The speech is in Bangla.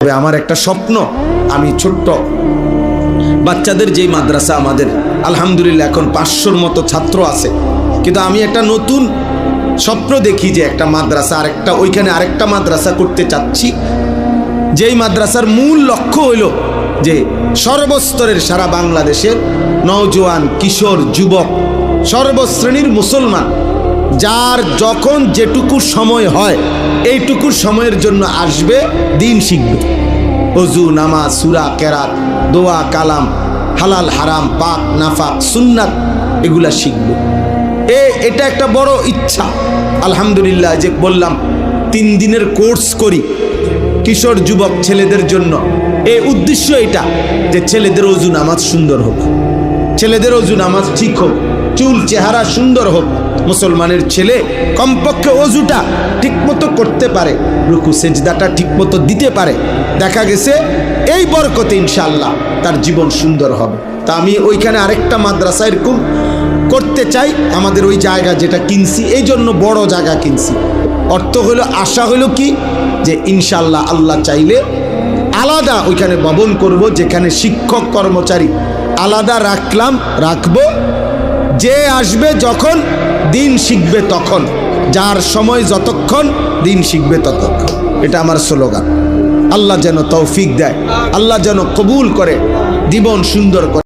তবে আমার একটা স্বপ্ন, আমি ছোট্ট। বাচ্চাদের যেই মাদ্রাসা আমাদের, আলহামদুলিল্লাহ এখন পাঁচশোর মতো ছাত্র আছে। কিন্তু আমি একটা নতুন স্বপ্ন দেখি যে একটা মাদ্রাসা, আরেকটা, ওইখানে আরেকটা মাদ্রাসা করতে চাচ্ছি। যেই মাদ্রাসার মূল লক্ষ্য হইল যে সর্বস্তরের সারা বাংলাদেশের নওজোয়ান, কিশোর, যুবক, সর্বশ্রেণীর মুসলমান যার যখন যেটুকু সময় হয়, এইটুকু সময়ের জন্য আসবে দিন শিখবে। অজু, নামাজ, সুরা, কেরাত, দোয়া, কালাম, হালাল, হারাম, পাক, নাফাক, সুন্নাত, এগুলা শিখবে। এ, এটা একটা বড় ইচ্ছা। আলহামদুলিল্লাহ, যে বললাম, তিন দিনের কোর্স করি কিশোর যুবক ছেলেদের জন্য। এই উদ্দেশ্য এটা, যে ছেলেদের অজু নামাজ সুন্দর হোক। ছেলেদের অজু নামাজ ঠিক হোক। চুল, চেহারা সুন্দর হোক। মুসলমানের ছেলে কমপক্ষে অজুটা ঠিকমতো করতে পারে, রুকু সেজদাটা ঠিকমতো দিতে পারে। দেখা গেছে এই বরকতে ইনশাল্লাহ তার জীবন সুন্দর হবে। তা আমি ওইখানে আরেকটা মাদ্রাসা এরকম করতে চাই, আমাদের ওই জায়গা যেটা কিনছি, এই জন্য বড় জায়গা কিনছি। অর্থ হলো, আশা হলো কি? যে ইনশাল্লাহ আল্লাহ চাইলে আলাদা ওইখানে ভবন করব, যেখানে শিক্ষক, কর্মচারী আলাদা রাখলাম, রাখব। যে আসবে যখন দিন শিখবে তখন। যার সময় যতক্ষণ, দিন শিখবে ততক্ষণ। এটা আমার স্লোগান। আল্লাহ যেন তৌফিক দেয়, আল্লাহ যেন কবুল করে, জীবন সুন্দর করে।